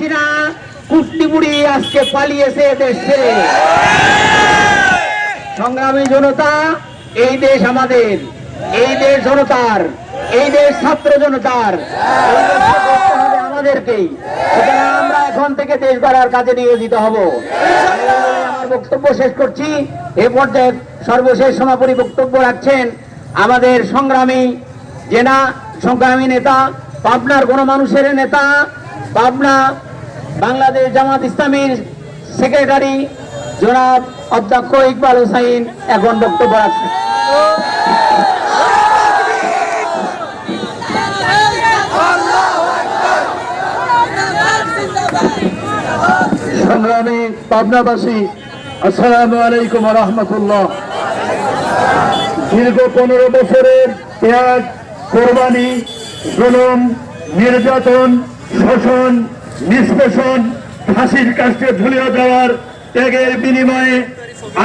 হাসিনা কুট্টিপুড়ি আজকে পালিয়েছে দেশ। সংগ্রামী জনতা, এই দেশ আমাদের। এই দেশ জনতার, এই দেশ ছাত্র জনতার। আমাদেরকেই আমরা এখন থেকে দেশ গড়ার কাজে নিয়োজিত হব। বক্তব্য শেষ করছি। এ পর্যায়ে সর্বশেষ সমাপনী বক্তব্য রাখছেন আমাদের সংগ্রামী জেনা, সংগ্রামী নেতা, পাবনার গণমানুষের নেতা, পাবনা বাংলাদেশ জামাত ইসলামীর সেক্রেটারি জনাব অধ্যক্ষ ইকবাল হুসাইন এখন বক্তব্য রাখছেন। সংগ্রামী পাবনাবাসী, আসসালামু আলাইকুম রহমতুল্লাহ। দীর্ঘ পনেরো বছরের ত্যাগ কোরবানি, জুলুম, নির্যাতন, শোষণ নিষ্পেষণ ফাঁসির কাছে ঝুলিয়ে যাওয়ার ত্যাগের বিনিময়ে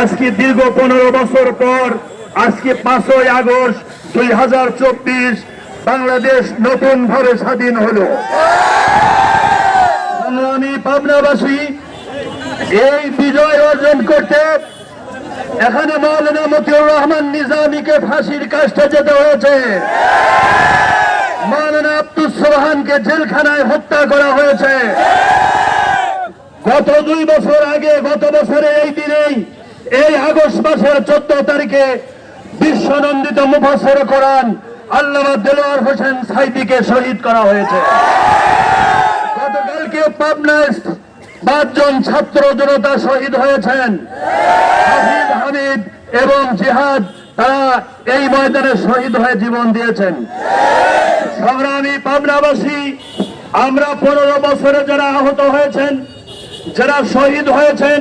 আজকে দীর্ঘ পনেরো বছর পর, আজকে পাঁচই আগস্ট দুই হাজার চব্বিশ, বাংলাদেশ নতুন ভাবে স্বাধীন হলো। সংগ্রামী পাবনাবাসী, এই বিজয় অর্জন করতে এখানে মৌলানা মতিউর রহমান নিজামীকে ফাঁসির কাজটা যেতে হয়েছে। মৌলানা আব্দুল সোহানকে জেলখানায় হত্যা করা হয়েছে। গত দুই বছর আগে, গত বছরে এই দিনেই, এই আগস্ট মাসের চোদ্দ তারিখে বিশ্বনন্দিত মুফাসের কোরআন আল্লামা দেলোয়ার হোসেন সাইদিকে শহীদ করা হয়েছে। গতকালকে পাবনায় পাঁচজন ছাত্র জনতা শহীদ হয়েছেন। হামিদ এবং জিহাদ তারা এই ময়দানে শহীদ হয়ে জীবন দিয়েছেন। সংগ্রামী পাবনাবাসী, আমরা পনেরো বছরে যারা আহত হয়েছেন, যারা শহীদ হয়েছেন,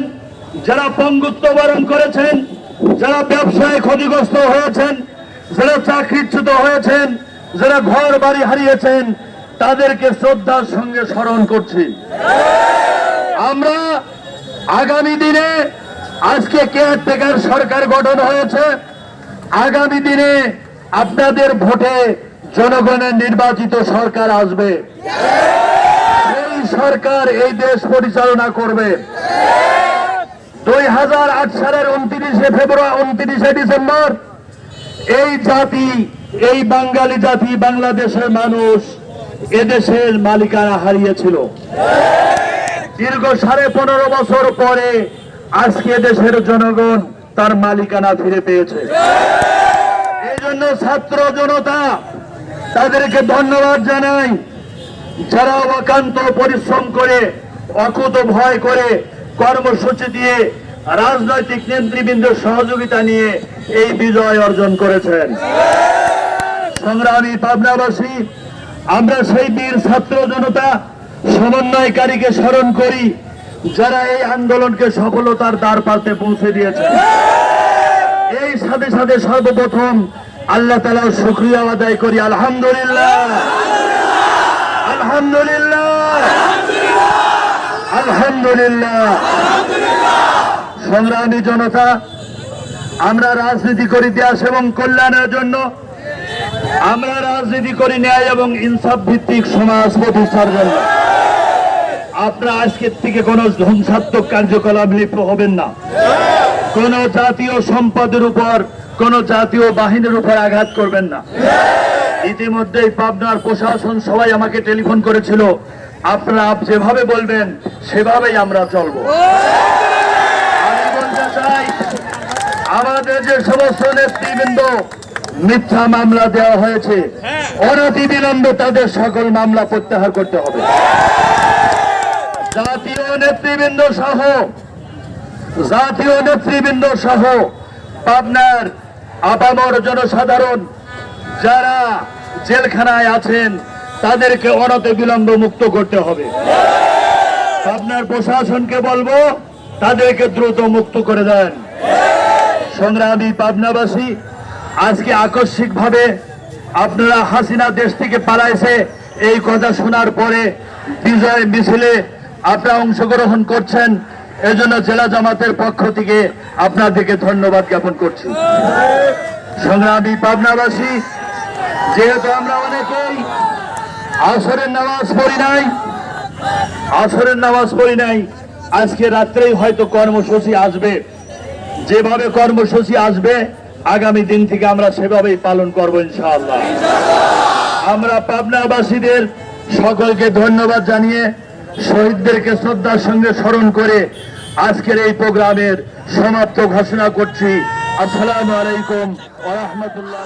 যারা পঙ্গুত্ব বরণ করেছেন, যারা ব্যবসায় ক্ষতিগ্রস্ত হয়েছেন, যারা চাকরিচ্যুত হয়েছেন, যারা ঘর বাড়ি হারিয়েছেন, তাদেরকে শ্রদ্ধার সঙ্গে স্মরণ করছি। আমরা আগামী দিনে আজকে কেয়ারটেকার সরকার গঠন হয়েছে। আগামী দিনে আপনাদের ভোটে জনগণের নির্বাচিত সরকার আসবে। এই সরকার এই দেশ পরিচালনা করবে। দুই হাজার আট সালের উনত্রিশে ফেব্রুয়ারি, উনত্রিশে ডিসেম্বর, এই জাতি, এই বাঙালি জাতি, বাংলাদেশের মানুষ এদেশের মালিকানা হারিয়েছিল। দীর্ঘ সাড়ে পনেরো বছর পরে আজকে দেশের জনগণ তার মালিকানা ফিরে পেয়েছে। এই জন্য ছাত্র জনতা, তাদেরকে ধন্যবাদ জানাই। যারা অকান্ত পরিশ্রম করে, অকুত ভয় করে কর্মসূচি দিয়ে রাজনৈতিক নেতৃবৃন্দের সহযোগিতা নিয়ে এই বিজয় অর্জন করেছেন। সংগ্রামী পাবনাবাসী, আমরা সেই বীর ছাত্র জনতা, সমন্বয়কারীকে স্মরণ করি। যারা এই আন্দোলনকে সফলতার দ্বার পাল্টে পৌঁছে দিয়েছে, এই সাথে সাথে সর্বপ্রথম আল্লাহ তালার শুক্রিয়া আদায় করি, আলহামদুলিল্লাহ। আলহামদুলিল্লাহ। আলহামদুলিল্লাহ। সংগ্রামী জনতা, আমরা রাজনীতি করি দেশ এবং কল্যাণের জন্য। আমরা রাজনীতি করি ন্যায় এবং ইনসাফ ভিত্তিক সমাজ প্রতিষ্ঠার জন্য আপনারা আজকের থেকে কোন ধ্বংসাত্মক কার্যকলাপ লিপ্ত হবেন না। কোন জাতীয় সম্পদের উপর, কোন জাতীয় বাহিনীর উপর আঘাত করবেন না। ইতিমধ্যেই পাবনার প্রশাসন সবাই আমাকে টেলিফোন করেছিল, আপনারা আপ- যেভাবে বলবেন, সেভাবেই আমরা চলবো। আমাদের যে সমস্ত নেতৃবৃন্দ, মিথ্যা মামলা দেওয়া হয়েছে অনতি বিলম্বে তাদের সকল মামলা প্রত্যাহার করতে হবে। জাতীয় নেতৃবৃন্দ সহ, জাতীয় নেতৃবৃন্দ সহ পাবনার আপামর জনসাধারণ যারা জেলখানায় আছেন, তাদেরকে অনতে বিলম্ব মুক্ত করতে হবে। পাবনার প্রশাসনকে বলব, তাদেরকে দ্রুত মুক্ত করে দেন। সংগ্রামী পাবনাবাসী, আজকে আকস্মিক ভাবে আপনারা হাসিনা দেশ থেকে পালাইছে, এই কথা শোনার পরে বিজয় মিছিলে আপনারা অংশগ্রহণ করছেন, এজন্য জেলা জামাতের পক্ষ থেকে আপনাদেরকে ধন্যবাদ জ্ঞাপন করছি। সংগ্রামী পাবনাবাসী, যেহেতু আমরা অনেকেই আসরের নামাজ পড়ি নাই, আসরের নামাজ পড়ি নাই, আজকে রাত্রেই হয়তো কর্মসূচি আসবে। যেভাবে কর্মসূচি আসবে, আগামী দিন থেকে আমরা সেভাবেই পালন করব ইনশাআল্লাহ। আমরা পাবনাবাসীদের সকলকে ধন্যবাদ জানিয়ে শহীদদেরকে শ্রদ্ধার সঙ্গে স্মরণ করে আজকের এই প্রোগ্রামের সমাপ্ত ঘোষণা করছি। আসসালামু আলাইকুম আহমতুল্লাহ